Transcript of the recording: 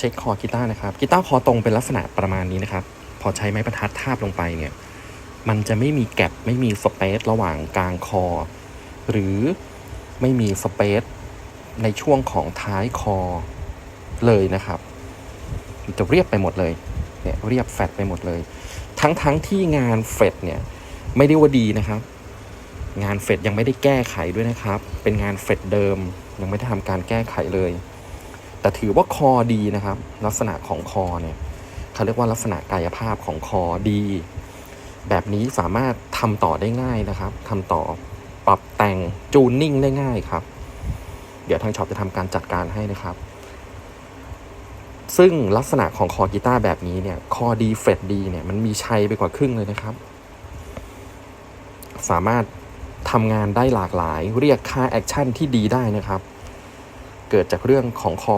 เช็คคอกีตาร์นะครับกีตาร์คอตรงเป็นลักษณะประมาณนี้นะครับ พอใช้ไม้บรรทัดทาบลงไปเนี่ยมันจะไม่มีแกลบไม่มีสเปซระหว่างกลางคอ หรือไม่มีสเปซในช่วงของท้ายคอเลยนะครับมันจะเรียบไปหมดเลยเนี่ยเรียบแฟดไปหมดเลย ทั้งทั้งที่งานเฟดเนี่ยไม่ได้ว่าดีนะครับ งานเฟดยังไม่ได้แก้ไขด้วยนะครับ เป็นงานเฟดเดิมยังไม่ได้ทำการแก้ไขเลย แต่ถือว่าคอดีนะครับ ลักษณะของคอเนี่ยเขาเรียกว่าลักษณะกายภาพของคอดี แบบนี้สามารถทำต่อได้ง่ายนะครับทำต่อปรับแต่งจูนนิ่งได้ง่ายครับ เดี๋ยวทางช็อปจะทำการจัดการให้นะครับ ซึ่งลักษณะของคอกีตาร์แบบนี้เนี่ยคอดีเฟดดีเนี่ยมันมีชัยไปกว่าครึ่งเลยนะครับ สามารถทำงานได้หลากหลาย เรียกค่าแอคชั่นที่ดีได้นะครับ เกิดจากเรื่องของคอ